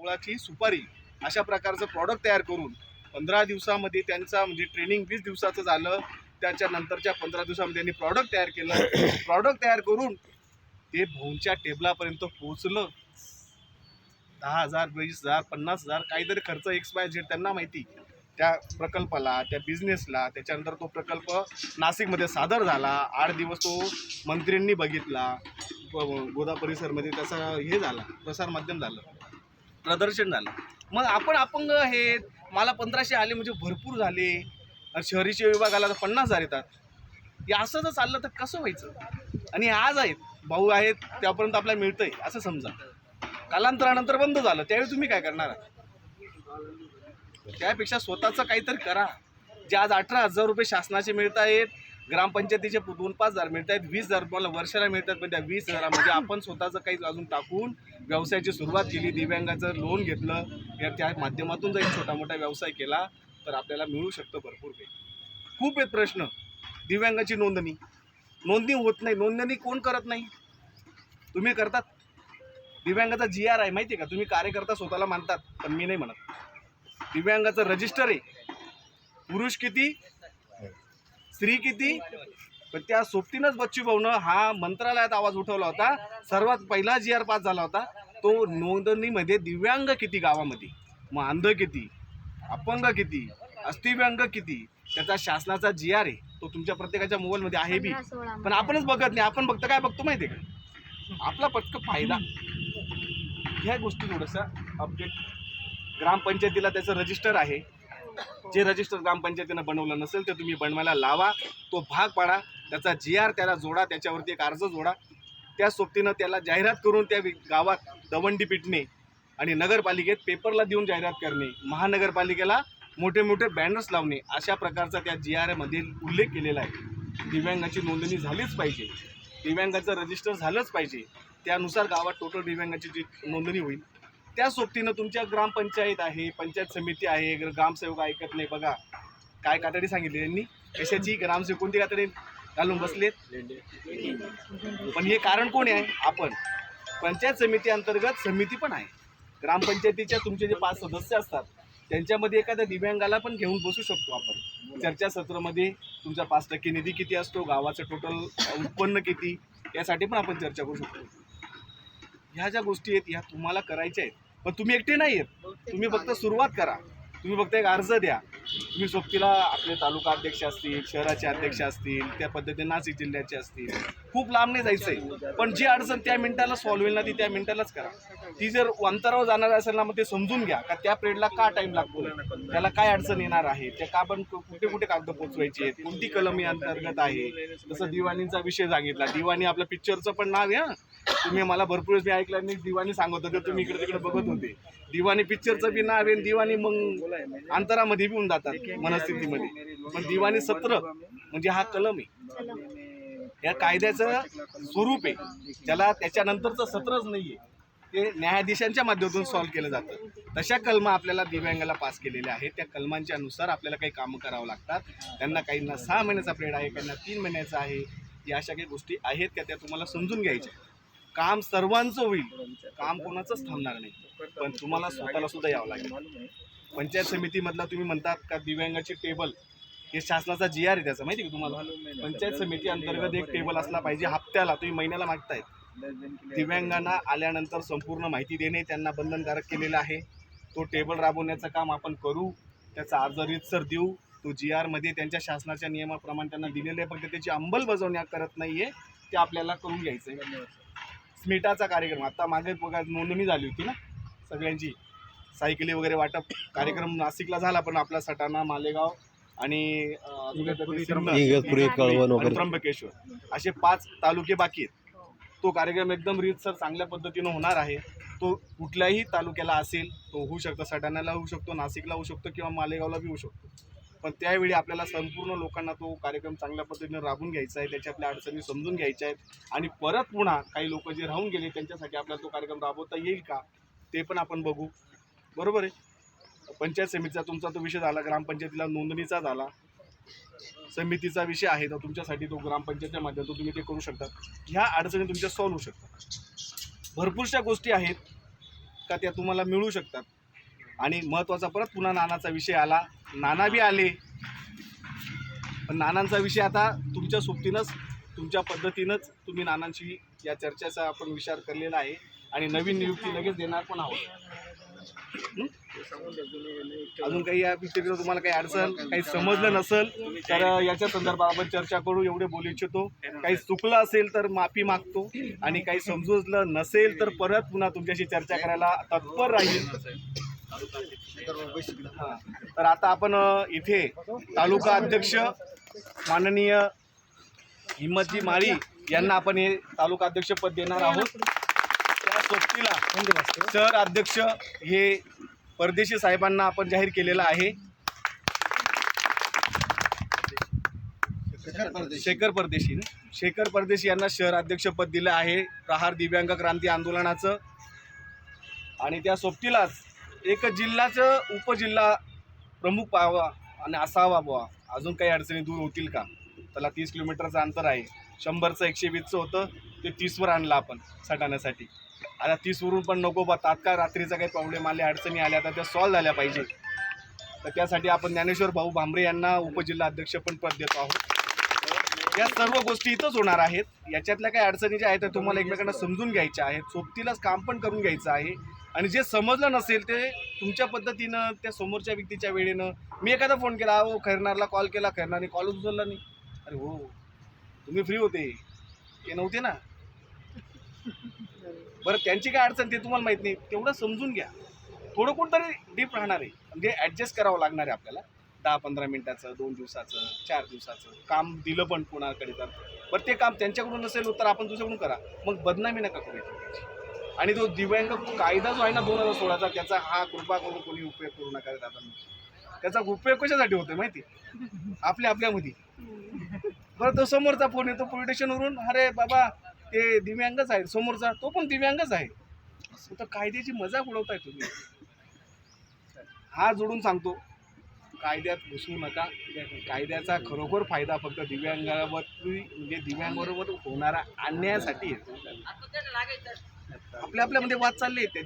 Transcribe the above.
आवळाची सुपारी अशा प्रकारचं प्रॉडक्ट तयार करून पंधरा दिवसामध्ये त्यांचा म्हणजे ट्रेनिंग वीस दिवसाचं झालं. त्याच्या नंतरच्या पंधरा दिवसामध्ये त्यांनी प्रॉडक्ट तयार केलं. प्रॉडक्ट तयार करून ते भाऊंच्या टेबलापर्यंत पोहोचलं. दहा हजार वीस हजार पन्नास हजार काहीतरी खर्च एक्स वाय झेड त्यांना माहिती. त्या प्रकल्पाला त्या बिझनेसला त्याच्यानंतर तो प्रकल्प नाशिकमध्ये सादर झाला. आठ दिवस तो मंत्र्यांनी बघितला. गोदा परिसरमध्ये त्याचा हे झाला प्रसार माध्यम झालं. प्रदर्शन झालं. मग आपण अपंग हे मला पंधराशे आले म्हणजे भरपूर झाले. शहरीचे विभाग विभागाला तर पन्नास हजार येतात हे असं जर चाललं तर कसं व्हायचं? आणि आज आहेत. भाऊ आहेत त्यापर्यंत आपल्याला मिळतं आहे असं समजा. कालांतरानंतर बंद झालं. त्यावेळी तुम्ही काय करणार आहात? त्यापेक्षा स्वतःचं काहीतरी करा. जे आज अठरा हजार रुपये शासनाचे मिळत आहेत ग्रामपंचायतीचे दोन पाच हजार मिळत आहेत वीस हजार तुम्हाला वर्षाला मिळतात पण त्या वीस हजारामध्ये म्हणजे आपण स्वतःचं काही अजून टाकून व्यवसायाची सुरुवात केली दिव्यांगाचं लोन घेतलं या त्या माध्यमातून जर छोटा मोठा व्यवसाय केला तर आपल्याला मिळू शकतं भरपूर काही. खूप आहेत प्रश्न दिव्यांगाची नोंदणी. नोंदणी होत नाही नोंदणी कोण करत नाही? तुम्ही करतात? दिव्यांगाचा जी आर आहे माहिती आहे का? तुम्ही कार्यकर्ता स्वतःला मानतात पण मी नाही म्हणत. दिव्यांगाचं रजिस्टर आहे. पुरुष किती? स्त्री किती? पण त्या सोबतीनंच बच्चू भाऊनं हा मंत्रालयात आवाज उठवला होता. सर्वात पहिला जी आर पास झाला होता. तो नोंदणीमध्ये दिव्यांग किती गावामध्ये? मग अंध किती? अपंग किती? अस्थिव्यांग किती? त्याचा शासनाचा जी आर आहे. तो तुमच्या प्रत्येकाच्या मोबाईलमध्ये आहे बी. पण आपणच बघत नाही. आपण फक्त काय बघतो माहिती आहे का? आपला पटकन फायदा. ह्या गोष्टी थोडंसं अपडेट ग्रामपंचायतीला त्याचं रजिस्टर आहे. जे रजिस्टर ग्रामपंचायतीनं बनवलं नसेल ते तुम्ही बनवायला लावा. तो भाग पाडा त्याचा जी आर त्याला जोडा त्याच्यावरती एक अर्ज जोडा. त्या सोबतीनं त्याला जाहिरात करून त्या गावात दवंडी पिटणे आणि नगरपालिकेत पेपरला देऊन जाहिरात करणे. महानगरपालिकेला मोठे मोठे बॅनर्स लावणे. अशा प्रकारचा त्या जी आर एमध्ये उल्लेख केलेला आहे. दिव्यांगाची नोंदणी झालीच पाहिजे. दिव्यांगाचं रजिस्टर झालंच पाहिजे. त्यानुसार गावात टोटल दिव्यांगाची जी नोंदणी होईल त्या सोबतीनं तुमच्या ग्रामपंचायत आहे पंचायत समिती आहे ग्रामसेवक ऐकत नाही बघा. काय कातडी सांगितली त्यांनी? कशाची? ग्रामसेवक कोणती कातडी घालून बसलेत? पण हे कारण कोण आहे? आपण. पंचायत समिती अंतर्गत समिती पण आहे. ग्रामपंचायतीच्या तुमचे जे पाच सदस्य असतात त्यांच्यामध्ये एखाद्या दिव्यांगाला पण घेऊन बसू शकतो आपण. चर्चासत्रामध्ये तुमचा पाच टक्के निधी किती असतो? गावाचं टोटल उत्पन्न किती? यासाठी पण आपण चर्चा करू शकतो. ह्या ज्या गोष्टी आहेत ह्या तुम्हाला करायच्या आहेत पण तुम्ही एकटे नाही आहेत. तुम्ही फक्त सुरुवात करा. तुम्ही फक्त एक अर्ज द्या. तुम्ही सोबतीला आपले तालुका अध्यक्ष असतील शहराचे अध्यक्ष असतील त्या पद्धतीने नाशिक जिल्ह्याचे असतील. खूप लांब नाही जायचंय. पण जी अडचण त्या मिनिटाला सॉल्व्ह होईल ना ती त्या मिनिटालाच करा. ती जर अंतरावर जाणार असेल ना मग ते समजून घ्या का त्या पिरियडला का टाइम लागतो त्याला काय अडचण येणार आहे? त्या का पण कुठे कुठे कागद पोचवायची आहेत? कोणती कलम या अंतर्गत आहे? जसं दिवाणीचा विषय सांगितला. दिवाणी आपल्या पिक्चरचं पण नाव आहे. तुम्ही मला भरपूर वेळेस मी ऐकलं मी दिवाणी सांगत होते तुम्ही इकडे तिकडे बघत होते. दिवाणी पिक्चरचं बी नाव आहे दिवाणी मग अंतरामध्ये बी होऊन जातात मनस्थितीमध्ये. पण दिवाणी सत्र म्हणजे हा कलम आहे. या कायद्याचं स्वरूप आहे. ज्याला त्याच्यानंतरचं सत्रच नाहीये. ते न्यायाधीशांच्या माध्यमातून सॉल्व्ह केलं जातं. तशा कलम आपल्याला दिव्यांगाला पास केलेल्या आहेत. त्या कलमांच्या अनुसार आपल्याला काही कामं करावं लागतात. त्यांना काहींना सहा महिन्याचा पिरियड आहे काहींना तीन महिन्याचा आहे. या अशा काही गोष्टी आहेत का त्या तुम्हाला समजून घ्यायच्या काम सर्वांचं होईल. काम कोणाचंच थांबणार नाही. पण तुम्हाला स्वतःला सुद्धा यावं लागेल. पंचायत समितीमधला तुम्ही म्हणतात का दिव्यांगाची टेबल? हे शासनाचा जी आर आहे त्याचा माहिती का तुम्हाला? पंचायत समिती अंतर्गत एक टेबल असला पाहिजे हप्त्याला तुम्ही महिन्याला मागतायत. दिव्यांगांना आल्यानंतर संपूर्ण माहिती देणे त्यांना बंधनकारक केलेलं आहे. तो टेबल राबवण्याचं काम आपण करू त्याचा अर्ज रीतसर देऊ. तो जी आरमध्ये त्यांच्या शासनाच्या नियमाप्रमाणे त्यांना दिलेले आहे फक्त त्याची अंमलबजावणी करत नाही आहे ते आपल्याला करून घ्यायचं आहे स्मिटाचा कार्यक्रम. आता मागे बघा नोंदणी झाली होती ना सगळ्यांची. सायकली वगैरे वाटप कार्यक्रम नाशिकला झाला पण आपला सटाणा मालेगाव आणि त्र्यंबकेश्वर. असे पाच तालुके बाकी आहेत. तो कार्यक्रम एकदम रीतसर चांगल्या पद्धतीनं होणार आहे. तो कुठल्याही तालुक्याला असेल तो होऊ शकतो. सटाण्याला होऊ शकतो नाशिकला होऊ शकतो किंवा मालेगावला बी होऊ शकतो. पण त्यावेळी आपल्याला संपूर्ण लोकांना तो कार्यक्रम चांगल्या पद्धतीने राबून घ्यायचा आहे त्याच्यातल्या अडचणी समजून घ्यायच्या आहेत. आणि परत पुन्हा काही लोक जे राहून गेले त्यांच्यासाठी आपल्याला तो कार्यक्रम राबवता येईल का ते पण आपण बघू. बरोबर आहे? पंचायत समितीचा तुमचा तो विषय झाला ग्रामपंचायतीला नोंदणीचा झाला. समितीचा विषय आहे तर तुमच्यासाठी तो ग्रामपंचायतीच्या माध्यमातून तुम्ही ते करू शकता. ह्या अडचणी तुमच्या सॉल्व्ह होऊ शकतात. भरपूरशा गोष्टी आहेत का त्या तुम्हाला मिळू शकतात. आणि महत्त्वाचा परत पुन्हा नानाचा विषय आला. नाना बी आले. पण नानांचा विषय आता तुमच्या सोबतीनंच तुमच्या पद्धतीनंच तुम्ही नानांशी या चर्चेचा आपण विचार केलेला आहे आणि नवीन नियुक्ती लगेच देणार पण आहोत. अजून काही या व्यतिरिक्त तुम्हाला काही अडचण काही समजलं नसेल तर याच्या संदर्भात आपण चर्चा करू एवढे बोलू इच्छितो. काही चुकलं असेल तर माफी मागतो आणि काही समजलं नसेल तर परत पुन्हा तुमच्याशी चर्चा करायला तत्पर राहील. तर आता आपण इथे तालुका अध्यक्ष माननीय हिम्मतजी माळी यांना आपण हे तालुका अध्यक्षपद देणार आहोत. त्या सोबतीला शहर अध्यक्ष हे परदेशी साहेबांना आपण जाहीर केलेलं आहे. शेखर परदेशी शेखर परदेशी यांना शहर अध्यक्षपद दिलं आहे. प्रहार दिव्यांग क्रांती आंदोलनाचं. आणि त्या सोबतीलाच एक जिल्ह्याचं उपजिल्हा प्रमुख पाहावा आणि असावा बुवा. अजून काही अडचणी दूर होतील का? त्याला तीस किलोमीटरचं अंतर आहे. शंभरचं एकशे वीसचं होतं. ते तीसवर आणलं आपण सटाण्यासाठी. आता तीसवरून पण नको बा तात्काळ रात्रीचा काही प्रॉब्लेम आले अडचणी आल्या तर त्या सॉल्व्ह झाल्या पाहिजे. तर त्यासाठी आपण ज्ञानेश्वर भाऊ भांबरे यांना उपजिल्हा अध्यक्ष पण पद देतो आहोत. या सर्व गोष्टी इथंच होणार आहेत. याच्यातल्या काही अडचणी ज्या आहेत त्या तुम्हाला एकमेकांना समजून घ्यायच्या आहेत. सोबतीलाच काम पण करून घ्यायचं आहे. आणि जे समजलं नसेल ते तुमच्या पद्धतीनं त्या समोरच्या व्यक्तीच्या वेळेनं. मी एखादा फोन केला अहो खैरनारला कॉल केला खैरनारने कॉलच उचलला नाही. अरे हो तुम्ही फ्री होते. ते नव्हते ना. बरं त्यांची काय अडचण ते तुम्हाला माहीत नाही. तेवढं समजून घ्या. थोडं कोणतरी डीप राहणार आहे. म्हणजे ॲडजस्ट करावं लागणार आहे आपल्याला. दहा पंधरा मिनटाचं दोन दिवसाचं चार दिवसाचं. काम दिलं पण कोणाकडे तर. बरं ते काम त्यांच्याकडून नसेल तर आपण दुसऱ्याकडून करा. मग बदनामी नका करू. आणि तो दिव्यांग कायदा जो आहे ना दोन हजार सोळाचा त्याचा हा कृपा करून कोणी उपयोग करू नका दादा. त्याचा उपयोग कशासाठी होतोय माहिती? आपल्या आपल्यामध्ये. बरं तो समोरचा फोन येतो पोलीस अरे बाबा ते दिव्यांगच आहे समोरचा तो पण दिव्यांगच आहे. तर कायद्याची मजाक उडवताय तुम्ही. हा जोडून सांगतो. कायद्यात घुसू नका. कायद्याचा खरोखर फायदा फक्त दिव्यांगावर म्हणजे दिव्यांगाबरोबर होणारा अन्यायासाठी येतो. आपल्या आपल्यामध्ये वाद चालले आहेत